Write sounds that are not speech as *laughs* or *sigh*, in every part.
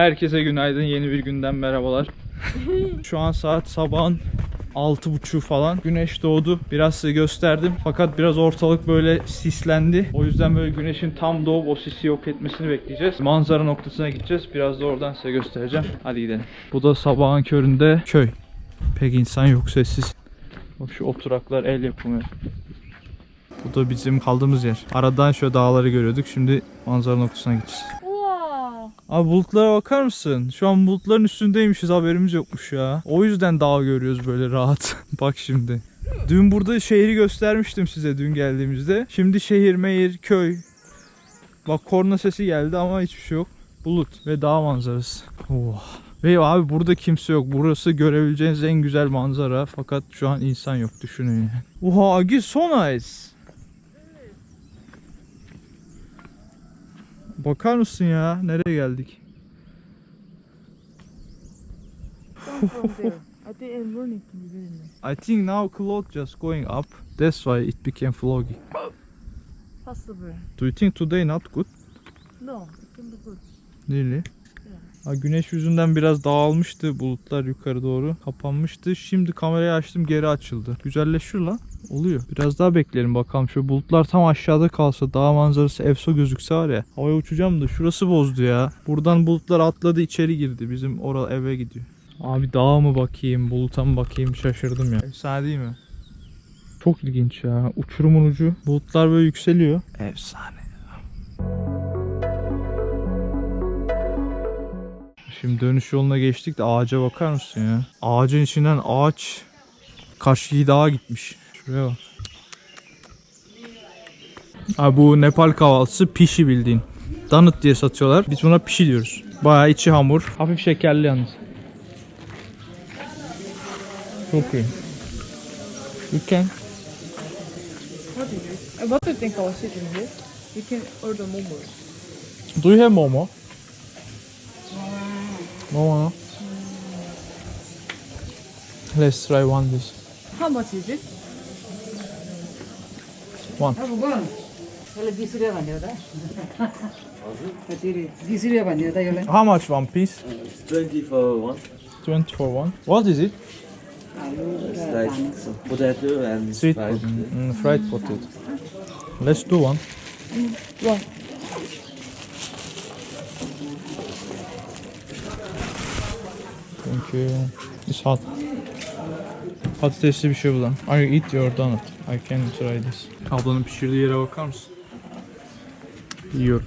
Herkese günaydın. Yeni bir günden merhabalar. *laughs* Şu an saat sabahın 6.30 falan. Güneş doğdu. Biraz size gösterdim. Fakat biraz ortalık böyle sislendi. O yüzden böyle güneşin tam doğup o sisi yok etmesini bekleyeceğiz. Manzara noktasına gideceğiz. Biraz da oradan size göstereceğim. Hadi gidelim. Bu da sabahın köründe köy. Pek insan yok sessiz. Bak şu oturaklar el yapımı. Bu da bizim kaldığımız yer. Aradan şöyle dağları görüyorduk. Şimdi manzara noktasına gideceğiz. Abi bulutlara bakar mısın? Şu an bulutların üstündeymişiz haberimiz yokmuş ya. O yüzden dağ görüyoruz böyle rahat. *laughs* Bak şimdi. Dün burada şehri göstermiştim size dün geldiğimizde. Şimdi şehir, mehir, köy. Bak korna sesi geldi ama hiçbir şey yok. Bulut ve dağ manzarası. Oh. Ve abi burada kimse yok. Burası görebileceğiniz en güzel manzara. Fakat şu an insan yok düşünün yani. Oha Agi so nice. Bakar mısın ya? Nereye geldik? Think I'm running to. I think now cloud just going up. That's why it became foggy. Possible. Do you think today not good? No, it can be good. Really? Ha, güneş yüzünden biraz dağılmıştı bulutlar yukarı doğru kapanmıştı. Şimdi kamerayı açtım geri açıldı. Güzelleşiyor lan. Oluyor. Biraz daha bekleyelim bakalım. Şu bulutlar tam aşağıda kalsa dağ manzarası efso gözükse var ya. Havaya uçacağım da şurası bozdu ya. Buradan bulutlar atladı içeri girdi. Bizim orada eve gidiyor. Abi dağa mı bakayım buluta mı bakayım şaşırdım ya. Efsane değil mi? Çok ilginç ya. Uçurumun ucu. Bulutlar böyle yükseliyor. Efsane. Şimdi dönüş yoluna geçtik de ağaca bakar mısın ya? Ağacın içinden ağaç Kaşgi Dağı gitmiş. Şuraya bak. Abi bu Nepal kahvaltısı pişi bildiğin. Donut diye satıyorlar. Biz buna pişi diyoruz. Bayağı içi hamur. Hafif şekerli yalnız. Çok iyi. Can. What do you? Think I was sitting here? You can order momos. Do you have momo? Momo no? Let's try one this. How much is it? one. How much one piece? It's 20 for one. 20 for one. What is it? It's like potato and Sweet fried, mm, fried potato. Let's do one. One. Thank you. It's hot. Patatesli bir şey bu lan. I eat your donut. I can try this. Ablanın pişirdiği yere bakar mısın? Yiyor.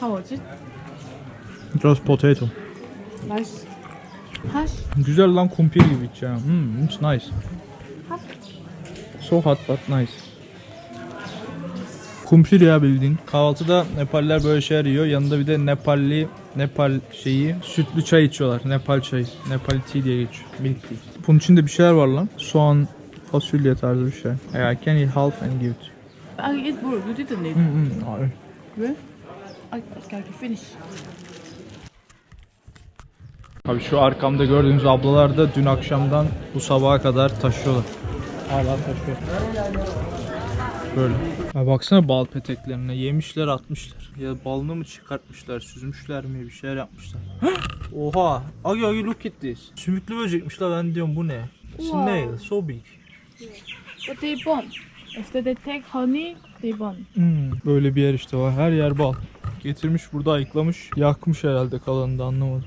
How much it? Just potato. Nice. Hash. Güzel lan kumpir gibi hiç ya. Hmm, it's nice. So hot but nice. Kumpir ya bildiğin. Kahvaltıda Nepalliler böyle şeyler yiyor. Yanında bir de Nepalli Nepal şeyi sütlü çay içiyorlar. Nepal çayı. Nepal tea diye geçiyor. Milk tea. Bunun içinde bir şeyler var lan. Soğan, fasulye tarzı bir şey. I can eat half and give it. I eat more. You didn't eat. Hmm, hmm, abi. Where? I, I can finish. Abi şu arkamda gördüğünüz ablalar da dün akşamdan bu sabaha kadar taşıyorlar. Hala taşıyor. Böyle. Ha baksana bal peteklerine yemişler atmışlar. Ya balını mı çıkartmışlar, süzmüşler mi bir şeyler yapmışlar. *gasps* Oha! Agi agi look at this. Sümüklü böcekmiş la ben diyorum bu ne? Snail, so big. But they burn. After they take honey, they burn. Hmm, böyle bir yer işte var. Her yer bal. Getirmiş burada ayıklamış. Yakmış herhalde kalanını da anlamadım.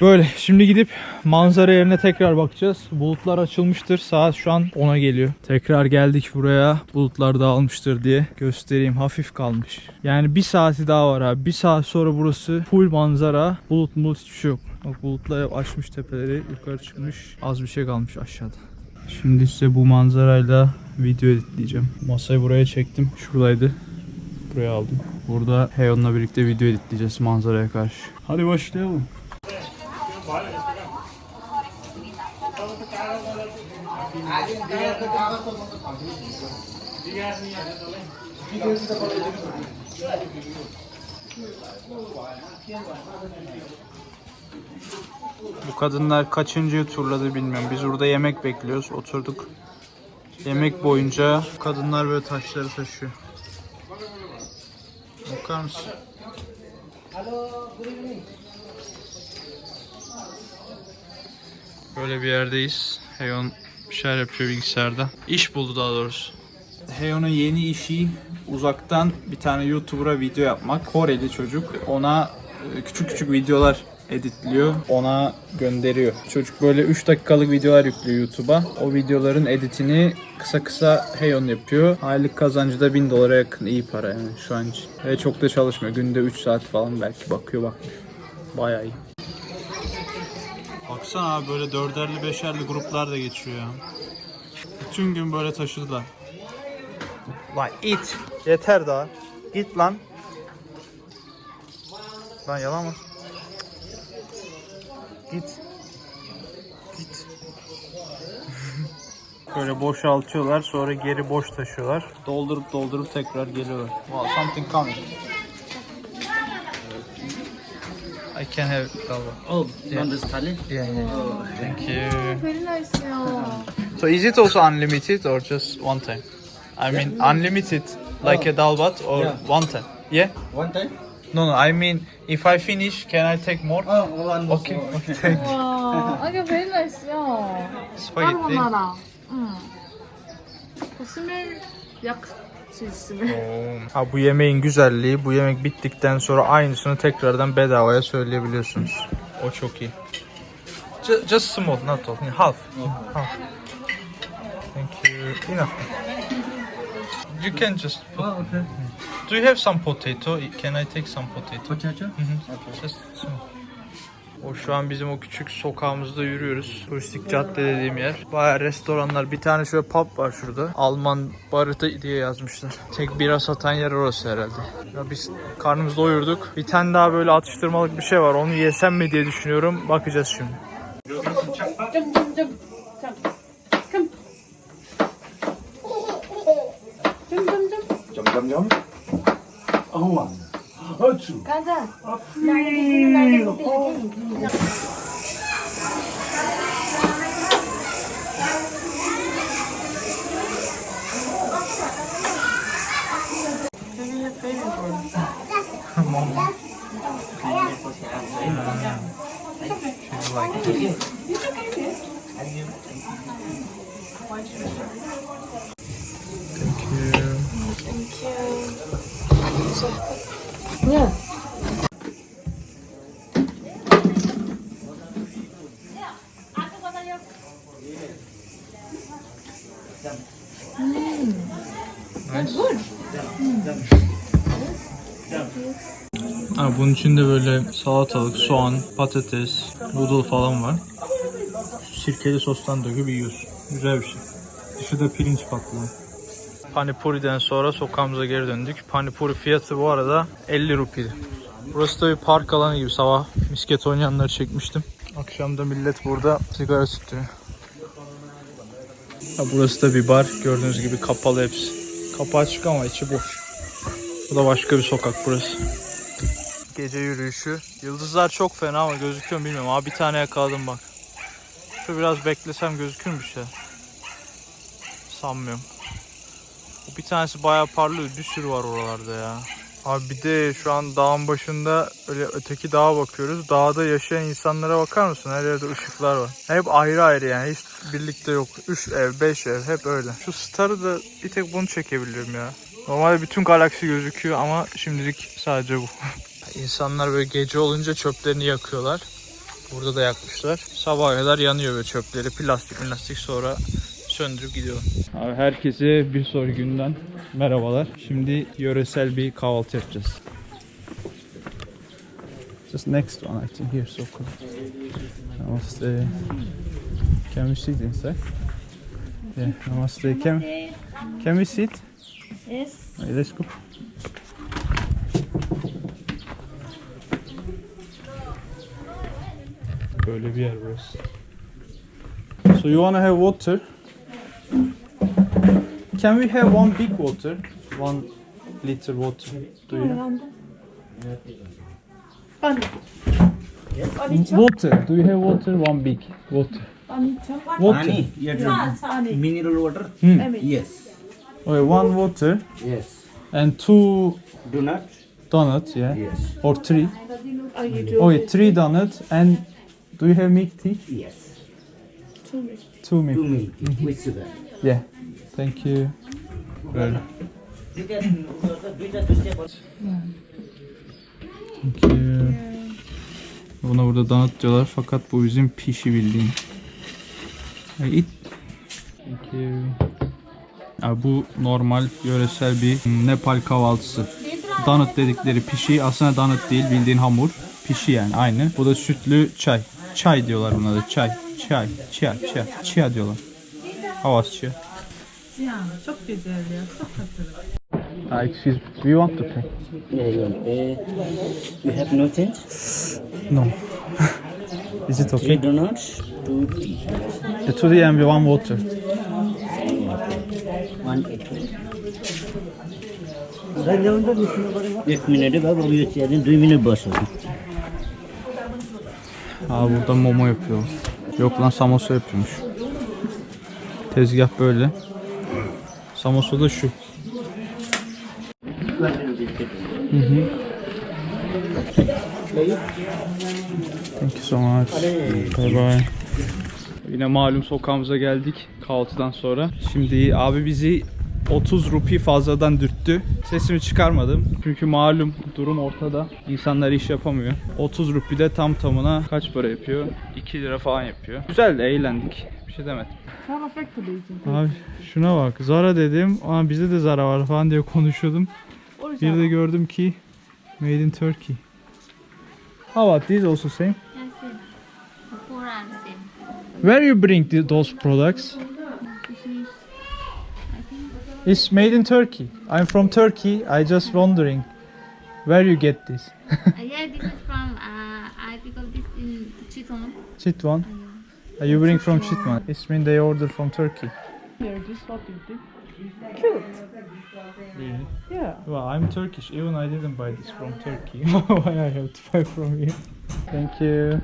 Böyle şimdi gidip manzara yerine tekrar bakacağız. Bulutlar açılmıştır. Saat şu an 10'a geliyor. Tekrar geldik buraya. Bulutlar dağılmıştır diye göstereyim. Hafif kalmış. Yani bir saati daha var abi. Bir saat sonra burası full manzara. Bulut bulut hiçbir şey yok. Bak bulutlar açmış tepeleri. Yukarı çıkmış. Az bir şey kalmış aşağıda. Şimdi size bu manzarayla video editleyeceğim. Masayı buraya çektim. Şuradaydı. Buraya aldım. Burada Heyon'la birlikte video editleyeceğiz manzaraya karşı. Hadi başlayalım. Bu kadınlar kaçıncı turladı bilmiyorum. Biz burada yemek bekliyoruz. Oturduk. Yemek boyunca kadınlar böyle taşları taşıyor. Bakar mısın? Böyle bir yerdeyiz. Heyon bir şeyler yapıyor bilgisayarda. İş buldu daha doğrusu. Heyon'un yeni işi uzaktan bir tane YouTuber'a video yapmak. Koreli çocuk. Ona e, küçük küçük videolar editliyor. Ona gönderiyor. Çocuk böyle 3 dakikalık videolar yüklüyor YouTube'a. O videoların editini kısa kısa Heyon yapıyor. Aylık kazancı da 1000 dolara yakın. iyi para yani şu an için. Ve çok da çalışmıyor. Günde 3 saat falan belki bakıyor bakmıyor. Bayağı iyi. Baksana abi böyle dörderli beşerli gruplar da geçiyor ya. Bütün gün böyle taşıdılar. Lan it. Yeter daha. Git lan. Lan yalan mı? Git. Git. *laughs* Böyle boşaltıyorlar sonra geri boş taşıyorlar. Doldurup doldurup tekrar geliyorlar. Wow, something coming. I can have galiba. Oh, you want this thali? Yeah, yeah. Thank you. Very nice ya. So is it also unlimited or just one time? I mean unlimited like a dalbat or Yeah. one time? Yeah? One time? No no I mean if I finish can I take more? Oh, one more. Okay, okay thank you. 와, 이게 very nice 야. Spaghetti. 까르보나라. 응. 보시면 약 sosisini. Ha, bu yemeğin güzelliği bu yemek bittikten sonra aynısını tekrardan bedavaya söyleyebiliyorsunuz. O çok iyi. Just, just small, not all. Half. Half. Thank you. Enough. You can just put... Oh, okay. Do you have some potato? Can I take some potato? Potato? Mm -hmm. Okay. Just small. O şu an bizim o küçük sokağımızda yürüyoruz. Turistik cadde dediğim yer. Baya restoranlar. Bir tane şöyle pub var şurada. Alman barı diye yazmışlar. Tek bira satan yer orası herhalde. Ya biz karnımızı doyurduk. Bir tane daha böyle atıştırmalık bir şey var. Onu yesem mi diye düşünüyorum. Bakacağız şimdi. Dım dım dım. Dım. Dım dım dım. Dım dım dım. Aman. 아, 하츠. 가자. 날개 날개 날개. Ha, bunun içinde böyle salatalık, soğan, patates, noodle falan var. Sirkeli sostan döküp yiyorsun. Güzel bir şey. Dışı da pirinç patlı. Panipuri'den sonra sokağımıza geri döndük. Panipuri fiyatı bu arada 50 rupiydi. Burası da bir park alanı gibi. Sabah misket oynayanları çekmiştim. Akşam da millet burada sigara tutuyor. Ha, burası da bir bar. Gördüğünüz gibi kapalı hepsi. Kapı açık ama içi boş. Bu da başka bir sokak burası. Gece yürüyüşü. Yıldızlar çok fena ama gözüküyor mu bilmiyorum. Abi bir tane yakaladım bak. Şu biraz beklesem gözükür mü bir şey? Sanmıyorum. O bir tanesi bayağı parlıyor. Bir sürü var oralarda ya. Abi bir de şu an dağın başında öyle öteki dağa bakıyoruz. Dağda yaşayan insanlara bakar mısın? Her yerde ışıklar var. Hep ayrı ayrı yani. Hiç birlikte yok. 3 ev, 5 ev hep öyle. Şu starı da bir tek bunu çekebiliyorum ya. Normalde bütün galaksi gözüküyor ama şimdilik sadece bu. *laughs* İnsanlar böyle gece olunca çöplerini yakıyorlar. Burada da yakmışlar. Sabaha kadar yanıyor böyle çöpleri. Plastik plastik sonra söndürüp gidiyorlar. Abi herkese bir soru günden merhabalar. Şimdi yöresel bir kahvaltı yapacağız. Just next one I think here so cool. Namaste. Can we sit inside? Yeah, namaste. Can, can we sit? Yes. Okay, let's go. Böyle bir yer burası. So you wanna have water? Can we have one big water? One liter water. Do you? Water. Do you have water? One big water. Water. Yeah, mineral water? Hmm. Yes. Okay, one water Yes. and two Do not? donut, yeah, Yes. or three. Oh, you do. Oh, yeah, three donuts. And do you have milk tea? Yes. Two minutes. Two milk. Two milk with sugar. Yeah. Thank you. Böyle. Thank you. Buna burada donut diyorlar fakat bu bizim pişi bildiğin. Hey, It. Thank you. Ya bu normal yöresel bir Nepal kahvaltısı. Donut dedikleri pişi aslında donut değil bildiğin hamur. Pişi yani aynı. Bu da sütlü çay. Çay diyorlar buna da çay. Çay. Chia. Chia. Chia diyorlar. Havas chia. Ya çok güzel ya. Çok tatlı. Uh, excuse me. Do you want to pay? Yeah, you want pay? You have no change? No. *laughs* Is it Three okay? donuts, two tea. The two tea and one water. 1 minüde bak o yetiyedin 2 minü. Aa burada momo yapıyor. Yok lan samosa yapıyormuş. Tezgah böyle. Samosa da şu. Hı hı. Thank you so much. Bye bye. Yine malum sokağımıza geldik kahvaltıdan sonra. Şimdi abi bizi 30 rupi fazladan dürttü. Sesimi çıkarmadım. Çünkü malum durum ortada. İnsanlar iş yapamıyor. 30 rupi de tam tamına kaç para yapıyor? 2 lira falan yapıyor. Güzel de eğlendik. Bir şey demedim. Abi şuna bak. Zara dedim. Ama bizde de Zara var falan diye konuşuyordum. Bir de gördüm ki Made in Turkey. How about this also same? Where you bring the, those products? This is, I think, It's made in Turkey. I'm from Turkey. I just wondering where you get this. uh, yeah, this is from, uh, I pick up this in Chiton. Chitwan. Uh, you bring from Chitwan. It's mean they order from Turkey. Here, this what you think? Cute. Really? Yeah. Well, I'm Turkish. Even I didn't buy this from Turkey. *laughs* Why I have to buy from you? Thank you.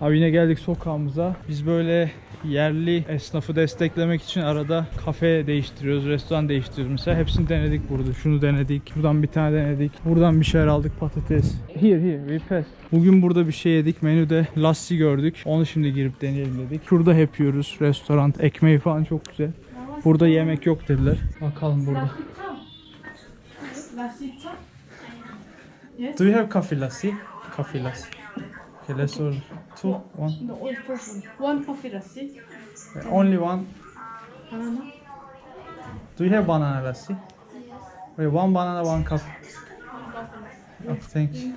Abi yine geldik sokağımıza. Biz böyle yerli esnafı desteklemek için arada kafe değiştiriyoruz, restoran değiştiriyoruz. Mesela hepsini denedik burada. Şunu denedik. Buradan bir tane denedik. Buradan bir şeyler aldık patates. Here here we pass. Bugün burada bir şey yedik. Menüde lassi gördük. Onu şimdi girip deneyelim dedik. Şurada hep yiyoruz. Restoran ekmeği falan çok güzel. Burada yemek yok dediler. Bakalım burada. Do you have coffee lassi? Coffee lassi. Okay, let's order two, one. No, only first one. One coffee lassi. Only one. Banana. Do you have banana lassi? Wait, one banana, one coffee. Oh, thank you.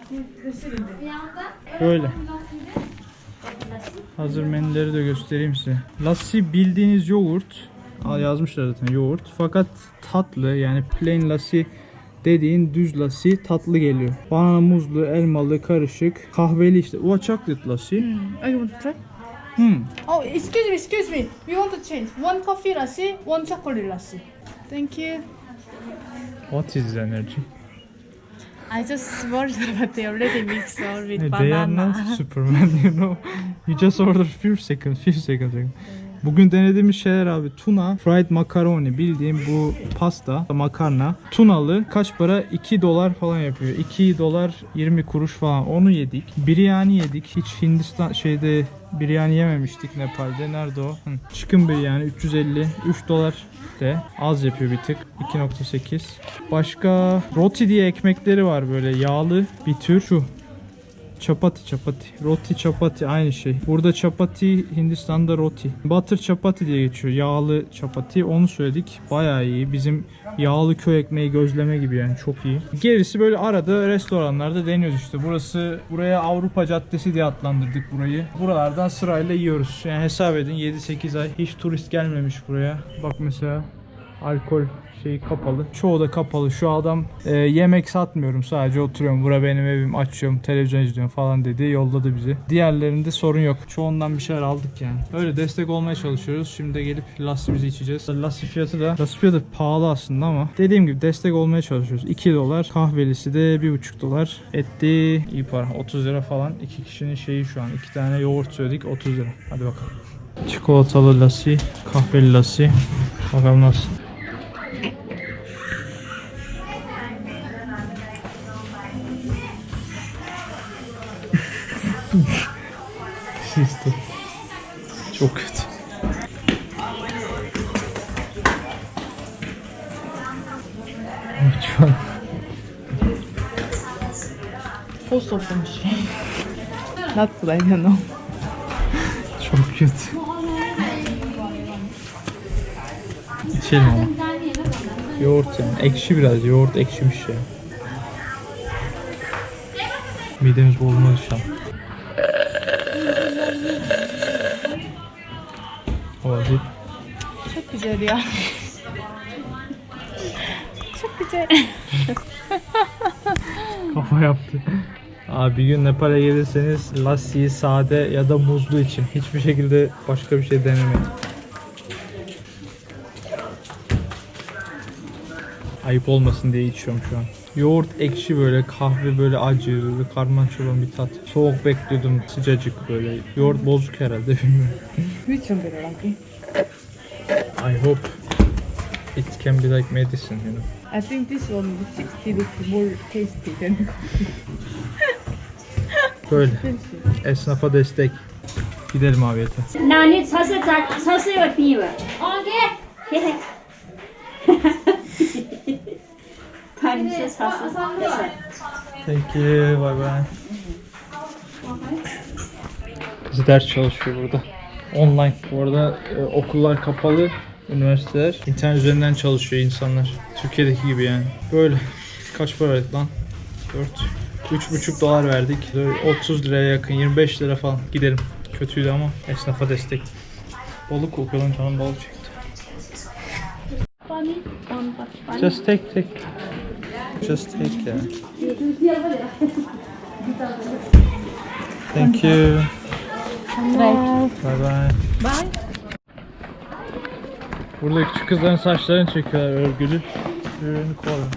Böyle. Hazır menüleri de göstereyim size. Lassi bildiğiniz yoğurt. Yazmışlar zaten yoğurt. Fakat tatlı yani plain lassi dediğin düz lassi tatlı geliyor. Banana muzlu, elmalı, karışık, kahveli işte. O chocolate lassi. I want to try. Hmm. Oh, excuse me, excuse me. We want to change. One coffee lassi, one chocolate lassi. Thank you. What is energy? I just worried about they already mixed all with Hey, They are not banana. Superman you know. You just order few seconds, few seconds. *laughs* Bugün denediğimiz şeyler abi tuna, fried macaroni bildiğim bu pasta, makarna. Tunalı kaç para? 2 dolar falan yapıyor. 2 dolar 20 kuruş falan. Onu yedik. Biryani yedik. Hiç Hindistan şeyde biryani yememiştik Nepal'de. Nerede o? Hı. Chicken biryani 350 3 dolar de az yapıyor bir tık 2.8 başka roti diye ekmekleri var böyle yağlı bir tür şu Çapati çapati. Roti çapati aynı şey. Burada çapati Hindistan'da roti. Butter çapati diye geçiyor. Yağlı çapati. Onu söyledik. Bayağı iyi. Bizim yağlı köy ekmeği gözleme gibi yani çok iyi. Gerisi böyle arada restoranlarda deniyoruz işte. Burası buraya Avrupa Caddesi diye adlandırdık burayı. Buralardan sırayla yiyoruz. Yani hesap edin 7-8 ay hiç turist gelmemiş buraya. Bak mesela alkol şeyi kapalı. Çoğu da kapalı. Şu adam e, yemek satmıyorum sadece oturuyorum. Bura benim evim açıyorum televizyon izliyorum falan dedi. Yolladı bizi. Diğerlerinde sorun yok. Çoğundan bir şeyler aldık yani. Öyle destek olmaya çalışıyoruz. Şimdi de gelip lassimizi içeceğiz. Lassi fiyatı da lassi fiyatı pahalı aslında ama dediğim gibi destek olmaya çalışıyoruz. 2 dolar. Kahvelisi de 1,5 dolar. Etti iyi para. 30 lira falan. İki kişinin şeyi şu an. iki tane yoğurt söyledik 30 lira. Hadi bakalım. Çikolatalı lassi, kahveli lassi. Bakalım nasıl. *laughs* Çok kötü. Lütfen. Post oflamış. *laughs* Not I don't know. Çok kötü. İçelim ama. Yoğurt yani. Ekşi biraz. Yoğurt ekşimiş ya. Midemiz bozulmadı şu an. Hadi. Çok güzel ya. Çok güzel. *laughs* Kafa yaptı. Abi bir gün Nepal'e gelirseniz lassiyi sade ya da muzlu için. Hiçbir şekilde başka bir şey denemeyin. Ayıp olmasın diye içiyorum şu an. Yoğurt ekşi böyle kahve böyle acı böyle karmaşık olan bir tat. Soğuk bekliyordum sıcacık böyle. Yoğurt bozuk herhalde *laughs* bilmiyorum. I hope it can be like medicine you know. I think this one with 60 looks more tasty than Böyle. *laughs* Esnafa destek. Gidelim abi yeter. 那你测试咋测试有病吧？OK。*laughs* Görüşürüz. Thank you. Bye bye. Kız ders çalışıyor burada. Online. Bu arada e, okullar kapalı. Üniversiteler. internet üzerinden çalışıyor insanlar. Türkiye'deki gibi yani. Böyle. Kaç para verdik lan? 4. 3,5 dolar verdik. 30 liraya yakın. 25 lira falan. Gidelim. Kötüydü ama esnafa destek. Balık kokuyor lan canım balık çekti. Just take take. Just take yeah. Thank you. Bye bye. Bye. Burada küçük kızların saçlarını çekiyorlar örgülü. Birbirlerini koruyor.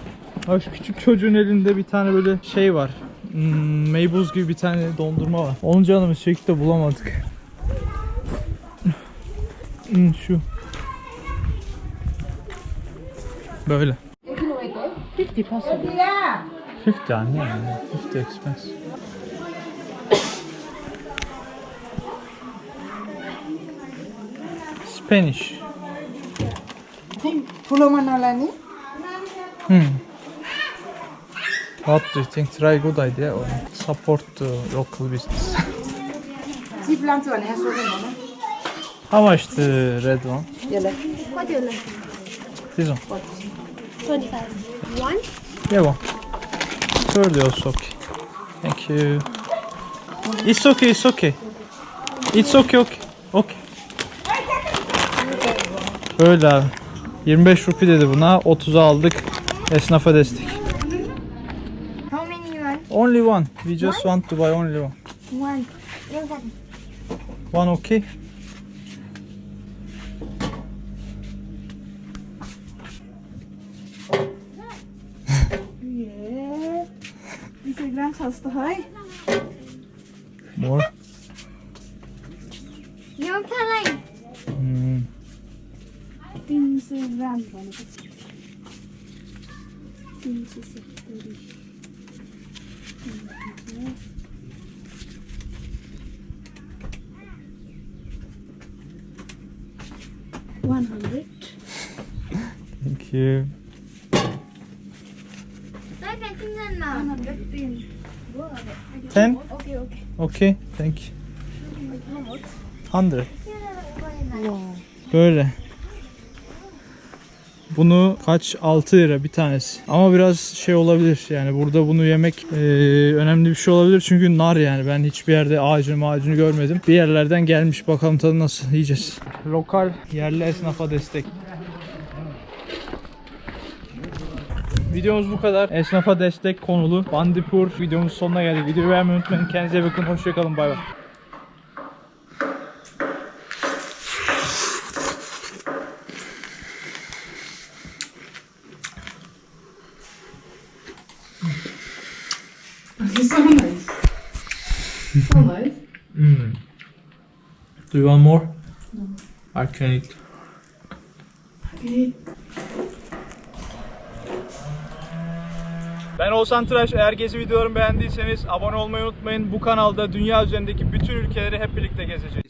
Abi şu küçük çocuğun elinde bir tane böyle şey var. Hmm, meybuz gibi bir tane dondurma var. Onun canımız çekti de bulamadık. Hmm, şu. Böyle. 50 possible. 50 anne yani. 50 expense. Spanish. Hmm. What do you think? Try good idea or support the local business. *laughs* Cheap lunch one has one. How much the red one? Yellow. What yellow? This one. 25. One? Yeah, one. Thirty also okay. Thank you. It's okay, it's okay. It's okay, okay. Okay. Böyle abi. 25 rupi dedi buna. 30'a aldık. Esnafa destek. How many you want? Only one. We just want to buy only one. One. One okay? biglang sastahay. More? Yumurtalar. Hmm. 300 gram böyle. 380. One hundred. Thank you. Ten? Okay, okay. Okay, thank you. Hundred. Böyle. Bunu kaç 6 lira bir tanesi. Ama biraz şey olabilir yani burada bunu yemek e, önemli bir şey olabilir çünkü nar yani ben hiçbir yerde ağacını ağacını görmedim. Bir yerlerden gelmiş bakalım tadı nasıl yiyeceğiz. Lokal yerli esnafa destek. Videomuz bu kadar. Esnafa destek konulu. Bandipur videomuz sonuna geldik. Videoyu beğenmeyi unutmayın. Kendinize bakın. Hoşçakalın. Bay bay. so nice so nice Mm. Do you want more? No. I can eat. okay Ben Oğuzhan. Eğer gezi videolarımı beğendiyseniz abone olmayı unutmayın. Bu kanalda dünya üzerindeki bütün ülkeleri hep birlikte gezeceğiz.